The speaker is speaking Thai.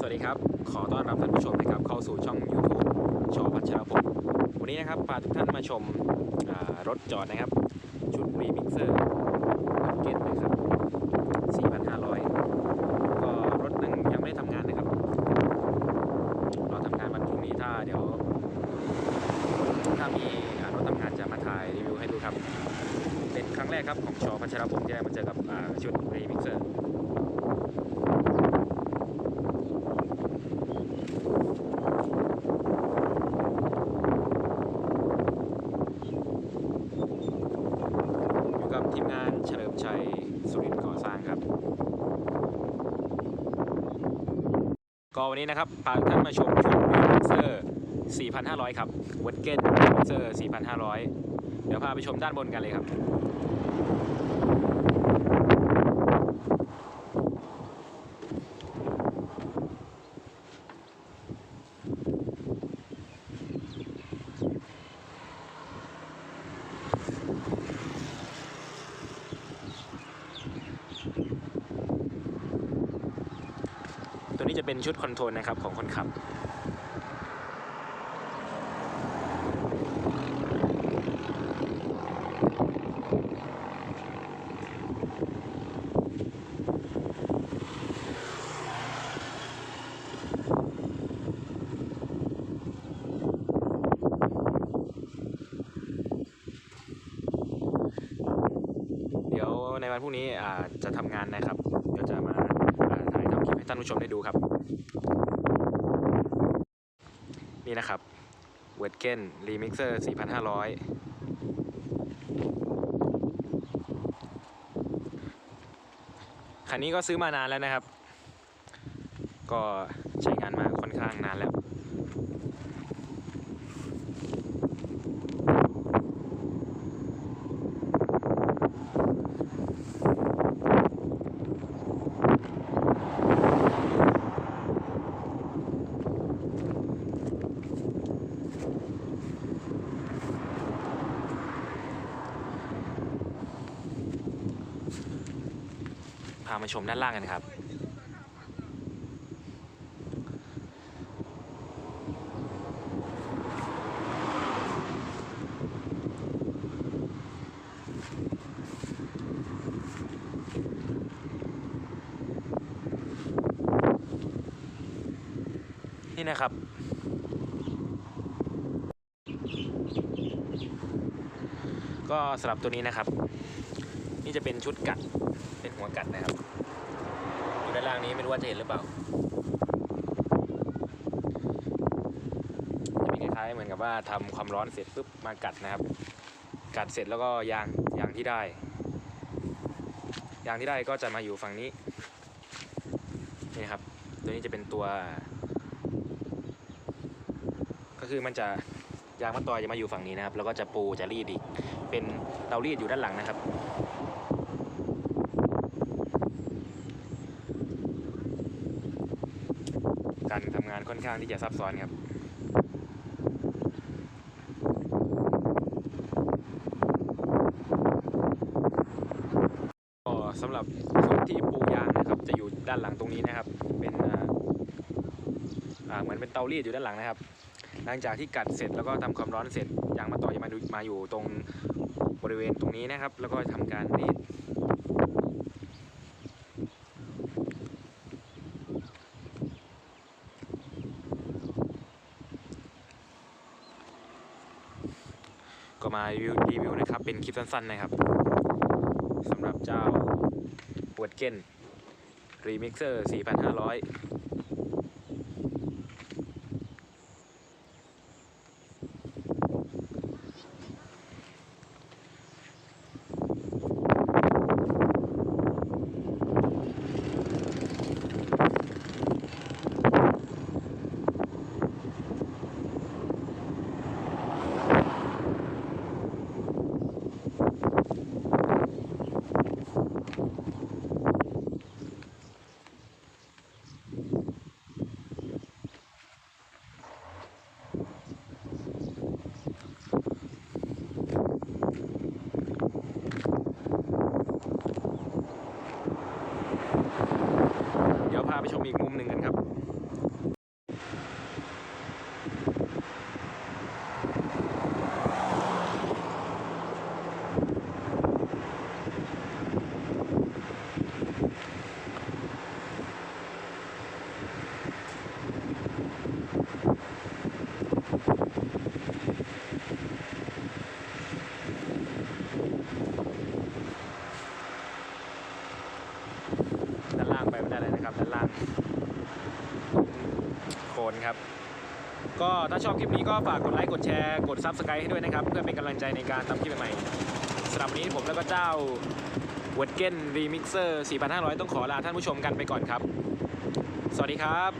สวัสดีครับ ขอต้อนรับท่านผู้ชมนะครับเข้าสู่ช่อง YouTube ชอพัชรพงศ์วันนี้นะครับพาทุกท่านมาชมารถจอดนะครับ ชุดรีมิกเซอร์เกตนะครับ 4,500 ก็รถยังยังไม่ได้ทำงานนะครับ เราทำงานวันพรุ่งนี้ถ้าเดี๋ยว ถ้ามีรถทำงานจะมาถ่ายรีวิวให้ดูครับ เป็นครั้งแรกครับของชอพัชรพงศ์ที่ได้มาเจอกับชุดรีมิกเซอร์ อยู่กับทีมงานเฉลิมชัยสุรินทร์ก่อสร้างครับ ก็วันนี้นะครับพาท่านมาชมชุดวีมิกเซอร์ 4,500 ครับเวดเก้นเซอร์ 4,500 เดี๋ยวพาไปชมด้านบนกันเลยครับ เป็นชุดคอนโทรลนะครับของคนขับเดี๋ยวในวันพรุ่งนี้จะทำงานนะครับ เดี๋ยวจะมาถ่ายทำคลิปให้ท่านผู้ชมได้ดูครับ นี่นะครับเวดเกนรีมิกเซอร์4,500 คันนี้ก็ซื้อมานานแล้วนะครับ ก็ใช้งานมาค่อนข้างนานแล้ว พามาชมด้านล่างกันครับ นี่นะครับก็สำหรับตัวนี้นะครับ นี่จะเป็นชุดกัด เป็นหัวกัดนะครับ อยู่ด้านล่างนี้ไม่รู้ว่าจะเห็นหรือเปล่า จะเป็นคล้ายๆเหมือนกับว่าทำความร้อนเสร็จปุ๊บมากัดนะครับ กัดเสร็จแล้วก็ยางยางที่ได้ ยางที่ได้ก็จะมาอยู่ฝั่งนี้ นี่ครับ ตัวนี้จะเป็นตัว ก็คือมันจะยางมะตอยจะมาอยู่ฝั่งนี้นะครับ แล้วก็จะปูจะรีดอีก เป็นเตารีดอยู่ด้านหลังนะครับ การทำงานค่อนข้างที่จะซับซ้อนครับก็สำหรับส่วนที่ปูยางนะครับจะอยู่ด้านหลังตรงนี้นะครับ เป็นเหมือนเป็นเตารีดอยู่ด้านหลังนะครับ หลังจากที่กัดเสร็จแล้วก็ทำความร้อนเสร็จยางมะตอยจะมาดูมาอยู่ตรงบริเวณตรงนี้นะครับ แล้วก็ทำการรีด ก็มารีวิวรีวิวนะครับ เป็นคลิปสั้นๆนะครับสำหรับเจ้าปวดเก้นรีมิกเซอร์ 4,500 อะไรนะครับด้านล่างโคนครับ ก็ถ้าชอบคลิปนี้ก็ฝากกดไลค์กดแชร์กดซับสไครต์ให้ด้วยนะครับ เพื่อเป็นกำลังใจในการทำคลิปใหม่ๆสำหรับวันนี้ผมแล้วก็เจ้าเวดเก้นรีมิกเซอร์ 4500 ต้องขอลาท่านผู้ชมกันไปก่อนครับ สวัสดีครับ